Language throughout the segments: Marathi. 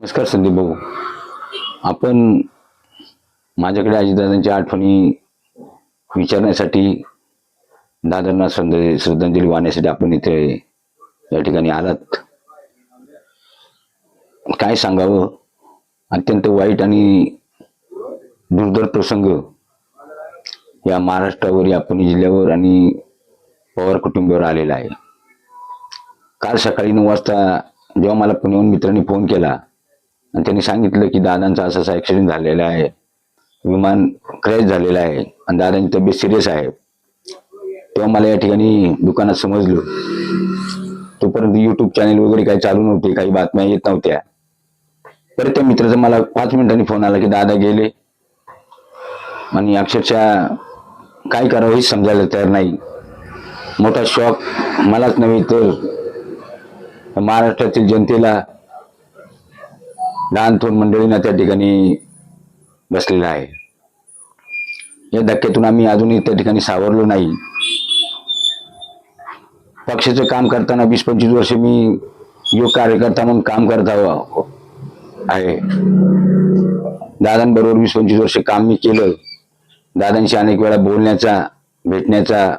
नमस्कार संदीप भाऊ. आपण माझ्याकडे आजीदादांच्या आठवणी विचारण्यासाठी दादांना श्रद्ध श्रद्धांजली वाहण्यासाठी आपण इथे या ठिकाणी आलात. काय सांगावं? अत्यंत वाईट आणि दुर्धर प्रसंग या महाराष्ट्रावर या पुणे जिल्ह्यावर आणि पवार कुटुंबावर आलेला आहे. काल सकाळी नऊ वाजता जेव्हा मला पुण्याहून मित्रांनी फोन केला आणि त्यांनी सांगितलं की दादांचा असा असा ॲक्सिडेंट झालेला आहे. विमान क्रॅश झालेला आहे. आणि दादांची तब्येत सिरियस आहे. तेव्हा मला या ठिकाणी दुकानात समजलो. तोपर्यंत युट्यूब चॅनेल वगैरे काही चालू नव्हते काही बातम्या येत नव्हत्या. परत त्या मित्राचा मला पाच मिनिटांनी फोन आला की दादा गेले. आणि अक्षरशः काय करावं हेच समजायला तयार नाही. मोठा शॉक मलाच नव्हे तर महाराष्ट्रातील जनतेला लहान मंडळींना त्या ठिकाणी बसलेला आहे. या धक्क्यातून आम्ही अजूनही त्या ठिकाणी सावरलो नाही. पक्षाचं काम करताना वीस पंचवीस वर्ष मी योग कार्यकर्ता म्हणून काम करत आहे. दादांबरोबर वीस पंचवीस वर्ष काम मी केलं. दादांशी अनेक वेळा बोलण्याचा भेटण्याचा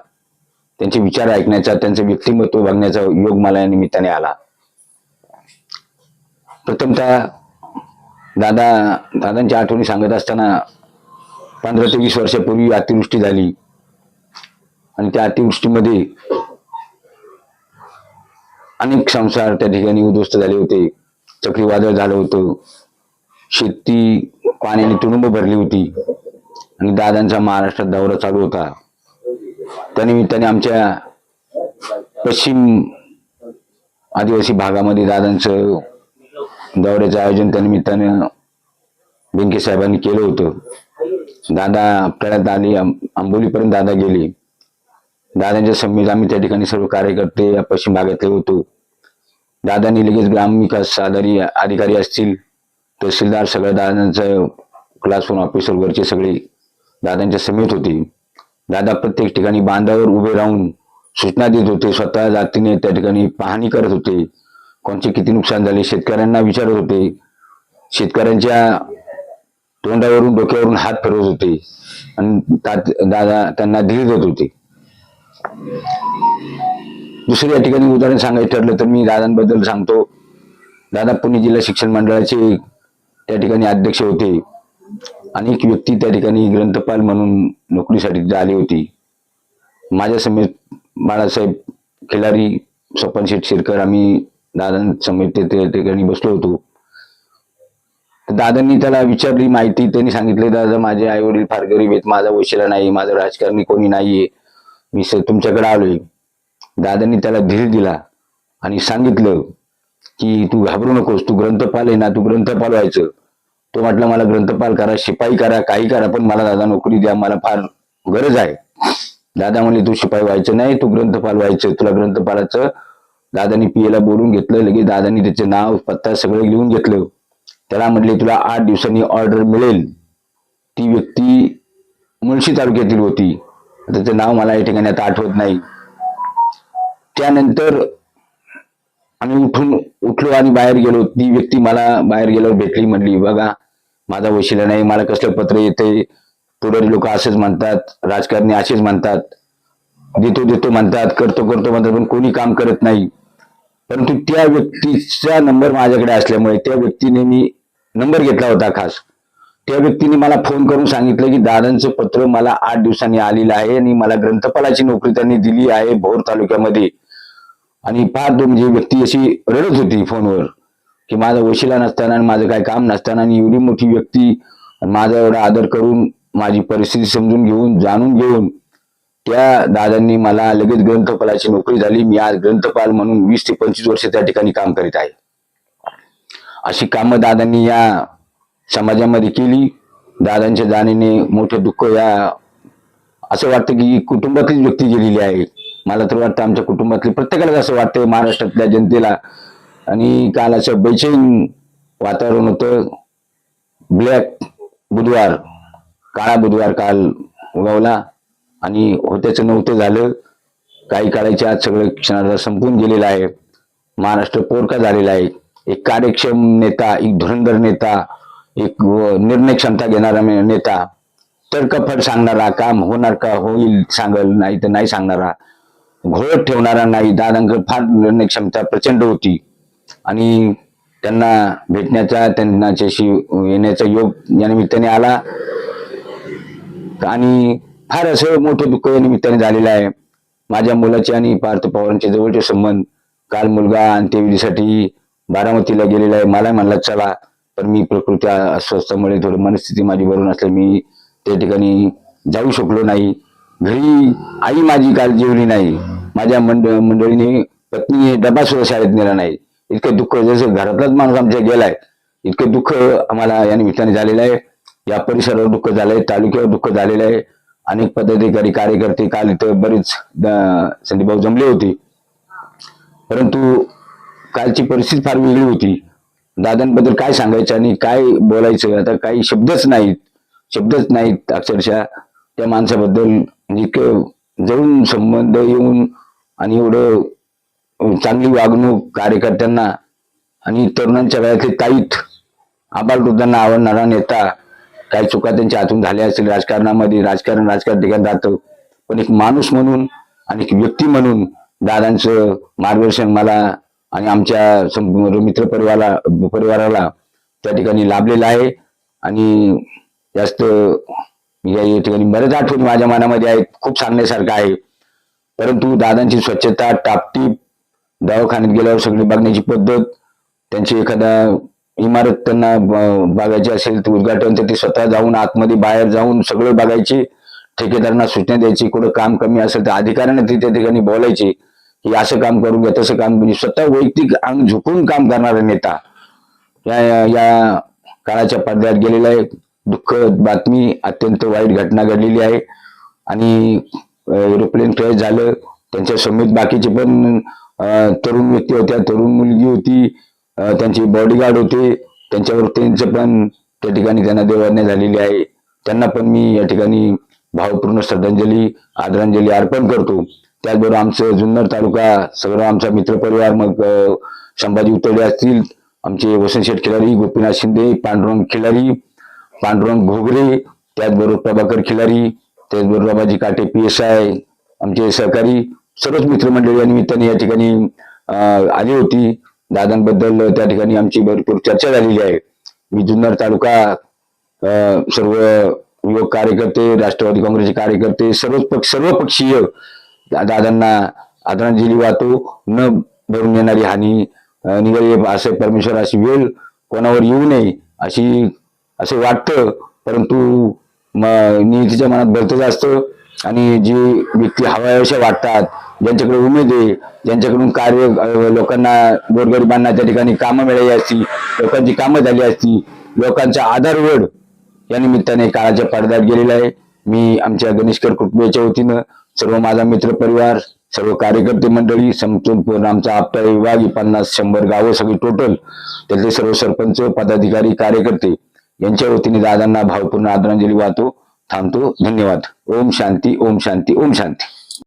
त्यांचे विचार ऐकण्याचा त्यांचं व्यक्तिमत्व बघण्याचा योग मला या निमित्ताने आला. प्रथमतः दादा दादांच्या आठवणी सांगत असताना पंधरा ते वीस वर्षापूर्वी अतिवृष्टी झाली. आणि त्या अतिवृष्टीमध्ये अनेक संसार त्या ठिकाणी उद्ध्वस्त झाले होते. चक्रीवादळ झालं होतं. शेती पाण्याने तुडुंब भरली होती. आणि दादांचा महाराष्ट्रात दौरा चालू होता. त्यानिमित्ताने आमच्या पश्चिम आदिवासी भागामध्ये दादांचं दौऱ्याचं आयोजन त्यानिमित्तानं बेंके साहेबांनी केलं होतं. दादा आपल्याला आली आंबोलीपर्यंत दादा गेले. दादांच्या समेत आम्ही त्या ठिकाणी सर्व कार्यकर्ते पश्चिम भागातले होतो. दादांनी लगेच ग्रामविकास आधारी अधिकारी असतील तहसीलदार सगळ्या दादांचं क्लास ऑफिसर वरचे सगळे दादांच्या समेत होते. दादा प्रत्येक ठिकाणी बांधावर उभे राहून सूचना देत होते स्वतः जातीने त्या ठिकाणी पाहणी करत होते. कोणचे किती नुकसान झाले? शेतकऱ्यांना विचारत होते. शेतकऱ्यांच्या तोंडावरून डोक्यावरून हात फिरवत होते. आणि दादा त्यांना धीर देत होते. दुसरं या ठिकाणी उदाहरण सांगायचं ठरलं तर मी दादांबद्दल सांगतो. दादा पुणे जिल्हा शिक्षण मंडळाचे त्या ठिकाणी अध्यक्ष होते. अनेक व्यक्ती त्या ठिकाणी ग्रंथपाल म्हणून नोकरीसाठी आली होती. माझ्या समेत बाळासाहेब खिलारी स्वपन शेठ शिरकर आम्ही दादांसमेत ते ठिकाणी बसलो होतो. दादांनी त्याला विचारली माहिती त्यांनी सांगितले दादा माझे आई वडील फार गरीब आहेत माझा वशिला नाही माझं राजकारणी कोणी नाहीये मी तुमच्याकडे आलोय. दादांनी त्याला धीर दिला आणि सांगितलं की तू घाबरू नकोस तू ग्रंथपाल आहे ना तू ग्रंथपाल व्हायचं. तो म्हटलं मला ग्रंथपाल करा शिपाई करा काही करा पण मला दादा नोकरी द्या मला फार गरज आहे. दादा म्हणले तू शिपाई व्हायचं नाही तू ग्रंथपाल व्हायचं तुला ग्रंथपालाचं दादानी पीएला बोलून घेतलं लगेच दादानी त्याचे नाव पत्ता सगळं लिहून घेतलं. त्याला म्हटले तुला आठ दिवसांनी ऑर्डर मिळेल. ती व्यक्ती मुळशी तालुक्यातील होती. त्याचं नाव मला या ठिकाणी आता आठवत नाही. त्यानंतर आम्ही उठून उठलो आणि बाहेर गेलो. ती व्यक्ती मला बाहेर गेल्यावर भेटली म्हणली बघा माझा वशिला नाही मला कसलं पत्र येते पुढारी लोक असेच म्हणतात राजकारणी असेच म्हणतात. देतो देतो म्हणतात करतो करतो म्हणतात पण कोणी काम करत नाही. परंतु त्या व्यक्तीचा नंबर माझ्याकडे असल्यामुळे त्या व्यक्तीने मी नंबर घेतला होता खास. त्या व्यक्तीने मला फोन करून सांगितलं की दादांचं पत्र मला आठ दिवसांनी आलेलं आहे आणि मला ग्रंथपालाची नोकरी त्यांनी दिली आहे भोर तालुक्यामध्ये. आणि फार दोन म्हणजे व्यक्ती अशी रडत होती फोनवर की माझा वशिला नसताना आणि माझं काय काम नसताना आणि एवढी मोठी व्यक्ती माझा एवढा आदर करून माझी परिस्थिती समजून घेऊन जाणून घेऊन त्या दादांनी मला लगेच ग्रंथपालाची नोकरी झाली. मी आज ग्रंथपाल म्हणून वीस ते पंचवीस वर्ष त्या ठिकाणी काम करीत आहे. अशी कामं दादांनी या समाजामध्ये केली. दादांच्या जाणीने मोठं दुःख या असं वाटतं की कुटुंबातलीच व्यक्ती गेलेली आहे. मला तर वाटतं आमच्या कुटुंबातली प्रत्येकाला असं वाटतं महाराष्ट्रातल्या जनतेला आणि काल असं बेचैन वातावरण होतं. ब्लॅक बुधवार काळा बुधवार काल उगवला. आणि होत्याचं नव्हतं झालं. काही काळाच्या आज सगळं क्षणाला संपून गेलेलं आहे. महाराष्ट्र पोरका झालेला आहे. एक कार्यक्षम नेता एक धुरंधर नेता एक निर्णय क्षमता घेणारा नेता. तर्कफड सांगणारा काम होणार का होईल सांगल नाही तर नाही सांगणारा. घोळत ठेवणारा नाही दादांकडे फार निर्णय क्षमता प्रचंड होती. आणि त्यांना भेटण्याचा त्यांच्याशी येण्याचा योग या निमित्ताने आला. आणि फार असं मोठं दुःख या निमित्ताने झालेलं आहे. माझ्या मुलाचे आणि पार्थ पवारांचे जवळचे संबंध काल मुलगा अंत्यविधीसाठी बारामतीला गेलेला आहे. मला म्हणला चला पण मी प्रकृती अस्वस्थामुळे थोडी मनस्थिती माझी बरोबर नसल्या मी त्या ठिकाणी जाऊ शकलो नाही. घरी आई माझी काल जेवली नाही. माझ्या मंड मंडळीने पत्नी डबा सुद्धा शाळेत नेला नाही. इतकं दुःख जसं घरातलाच माणूस आमच्या गेलाय इतकं दुःख आम्हाला या निमित्ताने झालेलं आहे. या परिसरावर दुःख झालंय तालुक्यावर दुःख झालेलं आहे. अनेक पदाधिकारी कार्यकर्ते काल इथं बरेच द- संदीप भाऊ जमले होते. परंतु कालची परिस्थिती फार वेगळी होती. दादांबद्दल काय सांगायचं आणि काय बोलायचं? आता काही शब्दच नाहीत. शब्दच नाहीत अक्षरशः. त्या माणसाबद्दल इतकं जवळून संबंध येऊन आणि एवढं चांगली वागणूक कार्यकर्त्यांना आणि तरुणांच्या वयातले ताईत आबालवृद्धांना आवडणारा नेता काही चुका त्यांच्या हातून झाल्या असतील राजकारणामध्ये राजकारण राजकारण ठिकाणी राहतं. पण एक माणूस म्हणून आणि एक व्यक्ती म्हणून दादांचं मार्गदर्शन मला आणि आमच्या संपूर्ण मित्र परिवारा परिवाराला त्या ठिकाणी लाभलेलं आहे. आणि जास्त या या ठिकाणी बऱ्याच आठवणी माझ्या मनामध्ये आहेत. खूप सांगण्यासारखं आहे. परंतु दादांची स्वच्छता टापटीप दवाखान्यात गेल्यावर सगळी बघण्याची पद्धत त्यांची एखादा इमारत त्यांना बघायची असेल तर उद्घाटन तर ते स्वतः जाऊन आतमध्ये बाहेर जाऊन सगळं बघायची ठेकेदारांना सूचना द्यायची कुठं काम कमी असेल तर अधिकाऱ्यांना तिथे ठिकाणी बोलायचे की असं काम करून घ्या तसं काम म्हणजे स्वतः वैयक्तिक अंग झुकून काम करणारा नेता या या- काळाच्या पडद्यात गेलेला आहे. दुःख बातमी अत्यंत वाईट घटना घडलेली आहे. आणि एरोप्लेन क्रॅश झालं त्यांच्या समेत बाकीचे पण तरुण व्यक्ती होत्या तरुण मुलगी होती त्यांची बॉडीगार्ड होते. त्यांच्यावर त्यांचं पण त्या ठिकाणी त्यांना देवाज्ञा झालेली आहे. त्यांना पण मी या ठिकाणी भावपूर्ण श्रद्धांजली आदरांजली अर्पण करतो. त्याचबरोबर आमचं जुन्नर तालुका सगळं आमचा मित्रपरिवार मग संभाजी उतरडे असतील आमचे वसंत शेठ खिलारी गोपीनाथ शिंदे पांडुरंग खिलारी पांडुरंग घोगरे त्याचबरोबर प्रभाकर खिलारी त्याचबरोबर बाबाजी काटे पी एस आय आमचे सहकारी सर्वच मित्रमंडळी या निमित्ताने या ठिकाणी आली होती. दादांबद्दल त्या ठिकाणी आमची भरपूर चर्चा झालेली आहे. मी जुन्नर तालुका सर्व युवक कार्यकर्ते राष्ट्रवादी काँग्रेसचे कार्यकर्ते सर्व पक्ष सर्व पक्षीय दादांना आदरांजली वाहतो. न भरून येणारी हानी निघाली असे परमेश्वर अशी वेळ कोणावर येऊ नये अशी असं वाटतं. परंतु नियतीच्या मनात भरतच असतं. आणि जी व्यक्ती हव्याशा वाटतात ज्यांच्याकडे उमेद आहे ज्यांच्याकडून कार्य लोकांना गोरगरिबांना त्या ठिकाणी कामं मिळाली असती लोकांची कामं झाली असती लोकांचा आधारवड या निमित्ताने काळाच्या पडद्यात गेलेला आहे. मी आमच्या गणेशकर कुटुंबियाच्या वतीनं सर्व माझा मित्र परिवार सर्व कार्यकर्ते मंडळी संपूर्ण आमचा आपटा विभाग पन्नास शंभर गावं सगळी टोटल त्यातले सर्व सरपंच पदाधिकारी कार्यकर्ते यांच्या वतीने दादांना भावपूर्ण आदरांजली वाहतो थांबतो. धन्यवाद. ओम शांती ओम शांती ओम शांती.